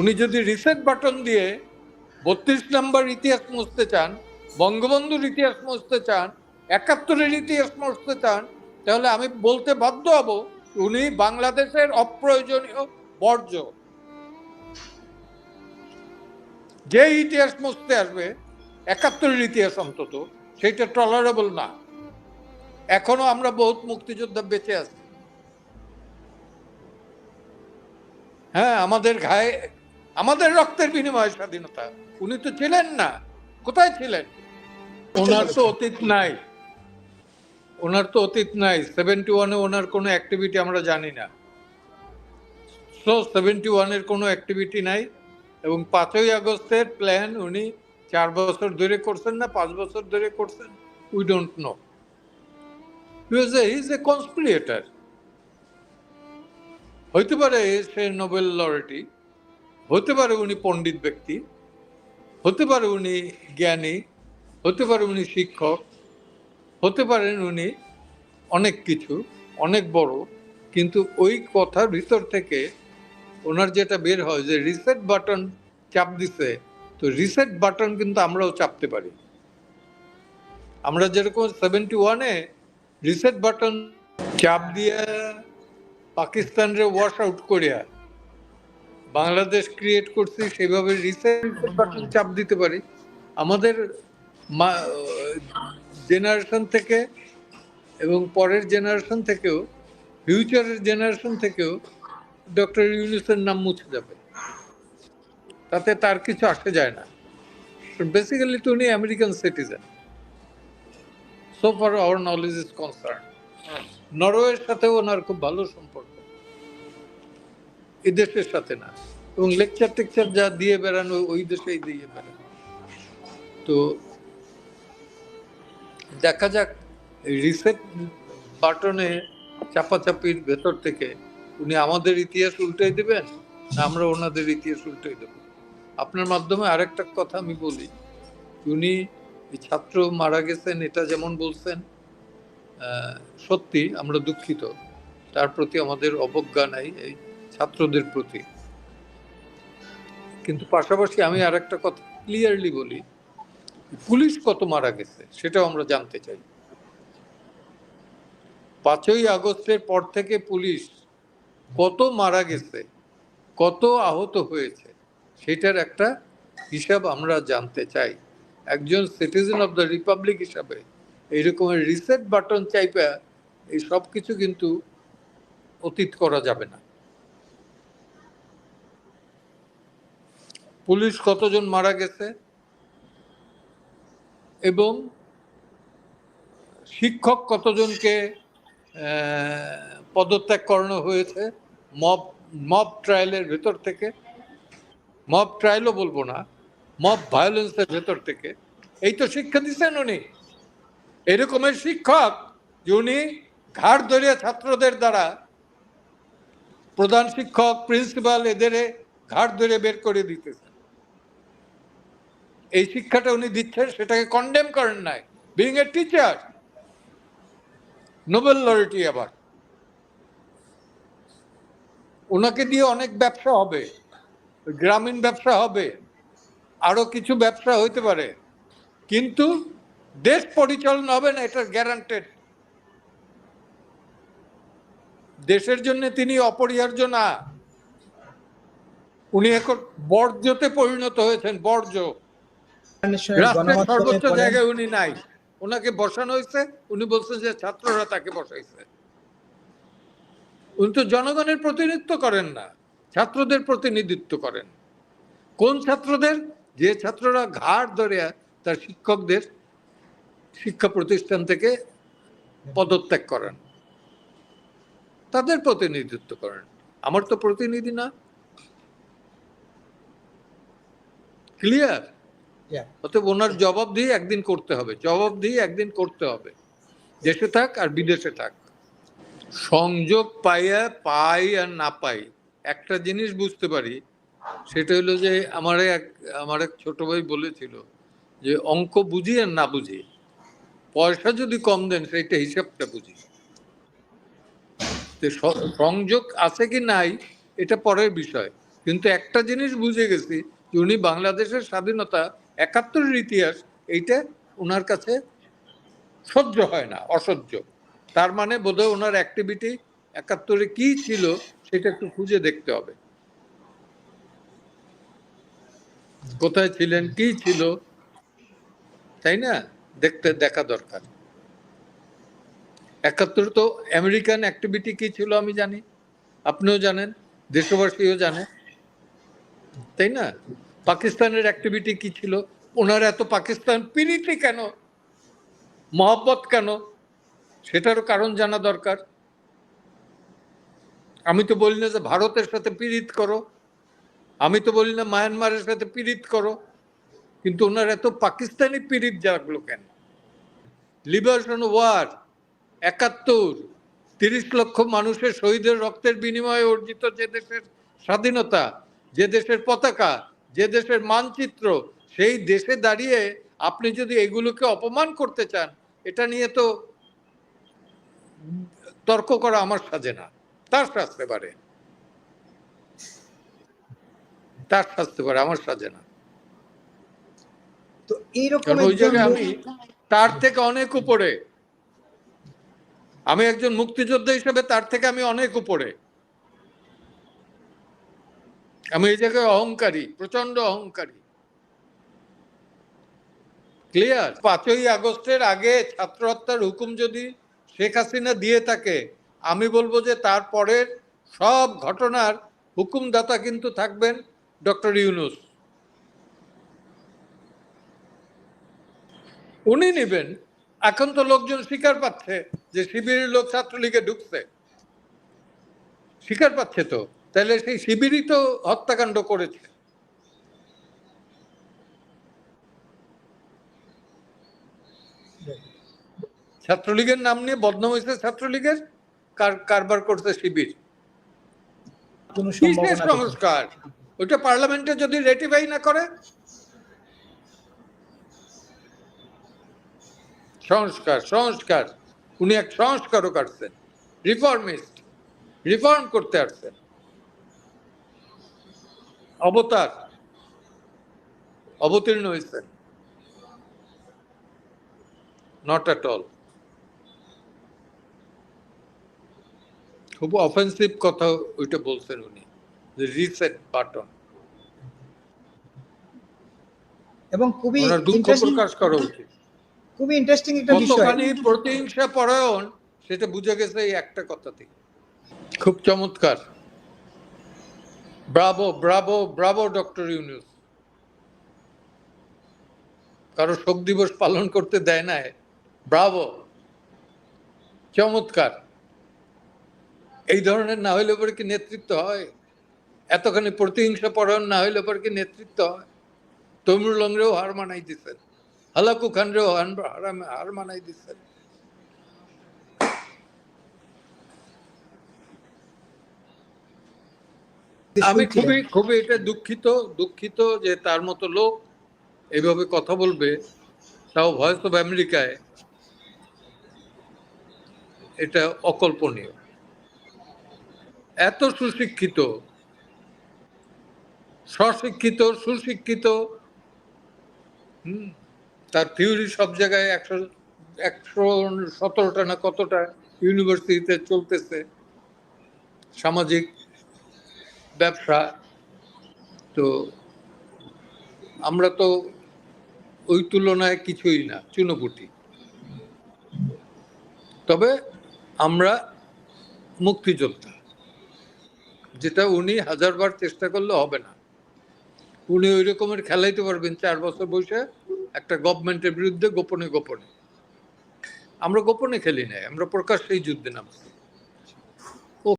উনি যদি reset button দিয়ে বত্রিশ নম্বর ইতিহাস মুছতে চান, বঙ্গবন্ধুর ইতিহাস মুছতে চান, একাত্তরের ইতিহাস মুছতে চান, তাহলে আমি বলতে বাধ্য হব, উনি বাংলাদেশের অপ্রয়োজনীয় বর্জ্য। যে ইতিহাস মুছতে আসবে, একাত্তরের ইতিহাস অন্তত সেটা টলারেবল না। এখনও আমরা বহুত মুক্তিযোদ্ধা বেঁচে আছি। হ্যাঁ আমাদের ঘায়ে আমাদের রক্তের বিনিময়ে স্বাধীনতা। উনি তো ছিলেন না। কোথায় ছিলেন? ওনার তো অতীত নাই। ওনার তো অতীত নাই। সেভেন্টি ওয়ানে ওনার কোনো অ্যাক্টিভিটি আমরা জানি না। সো সেভেন্টি ওয়ানের কোনো অ্যাক্টিভিটি নাই এবং পাঁচই আগস্টের প্ল্যান উনি চার বছর ধরে করছেন না পাঁচ বছর ধরে করছেন? We don't know is a conspirator হইতে পারে সে নোবেল লরেটি। হতে পারে উনি পণ্ডিত ব্যক্তি, হতে পারে উনি জ্ঞানী, হতে পারে উনি শিক্ষক, হতে পারেন উনি অনেক কিছু, অনেক বড়, কিন্তু ওই কথার ভিতর থেকে ওনার যেটা বের হয় যে রিসেট বাটন চাপ দিছে, তো রিসেট বাটন কিন্তু আমরাও চাপতে পারি। আমরা যেরকম সেভেন্টি ওয়ানে রিসেট বাটন চাপ দিয়ে পাকিস্তানরে ওয়াশ আউট করিয়া বাংলাদেশ ক্রিয়েট করছি সেভাবে রিসেন্ট চাপ দিতে পারি। আমাদের জেনারেশন থেকে এবং পরের জেনারেশন থেকেও ফিউচারের জেনারেশন থেকেও ডক্টর ইউনুসের নাম মুছে যাবে। তাতে তার কিছু আসে যায় না। বেসিক্যালি তো উনি American citizen so for our knowledge is concern নরওয়ের সাথে ওনার খুব ভালো সম্পর্ক। এই দেশের সাথে না। এবং লেকচার টেকচার যা দিয়ে বেড়ানো, ওই দেশেই দিয়ে বেড়ানো। তো দেখা যাক রিসেট বাটনে চাপাচাপির ভেতর থেকে উনি আমাদের ইতিহাস উল্টাই দেবেন, না আমরা ওনাদের ইতিহাস উল্টাই দেব? আপনার মাধ্যমে আরেকটা কথা আমি বলি, উনি ছাত্র মারা গেছেন, এটা যেমন বলছেন সত্যি আমরা দুঃখিত। তার প্রতি আমাদের অবজ্ঞা নাই, এই ছাত্রদের প্রতি। কিন্তু পাশাপাশি আমি আরেকটা কথা ক্লিয়ারলি বলি, পুলিশ কত মারা গেছে সেটাও আমরা জানতে চাই। পাঁচই আগস্টের পর থেকে পুলিশ কত মারা গেছে, কত আহত হয়েছে সেটার একটা হিসাব আমরা জানতে চাই। একজন সিটিজেন অফ দ্য রিপাবলিক হিসাবে এইরকমের রিসেট বাটন চাইপা এই সব কিছু কিন্তু অতীত করা যাবে না। পুলিশ কতজন মারা গেছে? এবং শিক্ষক কতজনকে পদত্যাগ করানো হয়েছে? মব মব ট্রায়ালের ভেতর থেকে, মব ট্রায়ালও বলব না, মব ভায়োলেন্সের ভেতর থেকে। এই তো শিক্ষা দিচ্ছেন উনি। এরকমের শিক্ষক যে উনি ঘাড় ধরিয়া ছাত্রদের দ্বারা প্রধান শিক্ষক, প্রিন্সিপাল এদের ঘাট ধরে বের করে দিতেছেন এই শিক্ষাটা উনি দিচ্ছেন, সেটাকে কন্ডেম করেন নাই। Being a teacher Nobel laureate আবার। ওনাকে দিয়ে অনেক ব্যবসা হবে, গ্রামীণ ব্যবসা হবে, আরও কিছু ব্যবসা হইতে পারে। কিন্তু দেশ পরিচালনা হবে না, এটা গ্যারান্টেড দেশের জন্য তিনি অপরিহার্য না। উনি এখন বর্জ্যতে পরিণত হয়েছেন, বর্জ্য। রাষ্ট্রের সর্বোচ্চ জায়গায় উনি নাই। ওনাকে বসানো হয়েছে উনি বলছেন যে ছাত্ররা তাকে বসাইছে। উনি তো জনগণের প্রতিনিধিত্ব করেন না ছাত্রদের প্রতিনিধিত্ব করেন। কোন ছাত্রদের? যে ছাত্ররা ঘাড় ধরে তার শিক্ষকদের শিক্ষা প্রতিষ্ঠান থেকে পদত্যাগ করেন। তাদের প্রতিনিধিত্ব করেন। আমার তো প্রতিনিধি না। ক্লিয়ার. অতএব ওনার জবাব দিয়ে একদিন করতে হবে, জবাব দিয়ে একদিন করতে হবে। দেশে থাক আর বিদেশে থাক। সংযোগ পাইয়া পাই আর না পাই, একটা জিনিস বুঝতে পারি, সেটা হলো যে আমার এক আমার এক ছোট ভাই বলেছিল যে অঙ্ক বুঝি আর না বুঝি, পয়সা যদি কম দেন সেইটা হিসাবটা বুঝি। সংযোগ আছে কি নাই, এটা পরের বিষয়, কিন্তু একটা জিনিস বুঝে গেছি যে উনি বাংলাদেশের স্বাধীনতা একাত্তরের ইতিহাস, এইটা ওনার কাছে সহ্য হয় না, অসহ্য। তার মানে বোধহয় ওনার অ্যাক্টিভিটি একাত্তরে কি ছিল সেটা একটু খুঁজে দেখতে হবে। কোথায় ছিলেন, কি ছিল, তাই না? দেখতে, দেখা দরকার। একাত্তর তো আমেরিকান অ্যাক্টিভিটি কি ছিল আমি জানি। আপনিও জানেন, দেশবাসীও জানে তাই না? পাকিস্তানের অ্যাক্টিভিটি কি ছিল? ওনার এত পাকিস্তান পিরিতি কেন? মহব্বত কেন? সেটারও কারণ জানা দরকার। আমি তো বলি না যে ভারতের সাথে পীড়িত করো। আমি তো বলি না মায়ানমারের সাথে পীড়িত করো। কিন্তু ওনার এত পাকিস্তানি পীড়িত জাগলো কেন? লিবারেশন ওয়ার একাত্তর, তিরিশ লক্ষ মানুষের শহীদের রক্তের বিনিময়ে অর্জিত যে দেশের স্বাধীনতা, যে দেশের পতাকা যে দেশের মানচিত্র সেই দেশে দাঁড়িয়ে আপনি যদি এগুলোকে অপমান করতে চান এটা নিয়ে তো তর্ক করা আমার সাজে না। তার শাস্তে পারে। তার শাস্তে পারে আমার সাজে না। তো এইরকম ওই জায়গায় আমি তার থেকে অনেক উপরে। আমি একজন মুক্তিযোদ্ধা হিসেবে তার থেকে আমি অনেক উপরে। আমি এই জায়গায় অহংকারী প্রচণ্ড অহংকারী। ক্লিয়ার পাঁচই আগস্টের আগে ছাত্র হত্যার হুকুম যদি শেখ হাসিনা দিয়ে থাকে, আমি বলব যে তারপরের সব ঘটনার হুকুমদাতা কিন্তু থাকবেন ডক্টর ইউনুস। উনি নেবেন। এখন তো লোকজন স্বীকার পাচ্ছে যে শিবিরের লোক ছাত্রলীগে ঢুকছে। স্বীকার পাচ্ছে তো? তাহলে সেই শিবিরই তো হত্যাকাণ্ড করেছে। ছাত্রলীগের নাম নিয়ে বদনাম হয়েছে ছাত্রলীগের? কারবার করছে শিবির। সংস্কার? ওইটা পার্লামেন্টে যদি রেটিফাই না করে? সংস্কার সংস্কার। উনি এক সংস্কারক আসছেন। রিফর্মিস্ট। রিফর্ম করতে আসছেন। অবতার অবতীর্ণ হয়েছেন নট অ্যাট অল খুব অফেন্সিভ কথা ওইটা বলছেন উনি রিসেট বাটন এবং খুবই দুঃখ প্রকাশ করা উচিত। খুবই ইন্টারেস্টিং একটা বিষয়। প্রতিহিংসা পরায়ণ সেটা বুঝে গেছে এই একটা কথাতে খুব চমৎকার। Bravo bravo bravo doctor Yunus কারও শোক দিবস পালন করতে দেয় না ব্রাভো চমৎকার। এই ধরনের না হইলে পরে কি নেতৃত্ব হয়? এতখানি প্রতিহিংসা পরায়ণ না হইলে পরে কি নেতৃত্ব হয়? তমিলঙ্গেও হার মানাই দিচ্ছেন হালাকু খানরেও হার মানাই দিচ্ছেন আমি খুবই খুবই এটা দুঃখিত দুঃখিত যে তার মতো লোক এইভাবে কথা বলবে তাও ভয়েস অফ আমেরিকায় এটা অকল্পনীয়। এত সুশিক্ষিত স্বশিক্ষিত সুশিক্ষিত হুম তার থিওরি সব জায়গায় একশো একশো সতেরোটা না কতটা ইউনিভার্সিটিতে চলতেছে সামাজিক। ব্যবসা, তো আমরা তো ওই তুলনায় কিছুই না, চুনোপুটি। তবে আমরা মুক্তিযোদ্ধা, যেটা উনি হাজারবার চেষ্টা করলে হবে না। উনি ওই রকমের খেলাইতে পারবেন, চার বছর বসে একটা গভর্নমেন্টের বিরুদ্ধে গোপনে গোপনে। আমরা গোপনে খেলি নাই, আমরা প্রকাশ্যেই যুদ্ধে নামছি।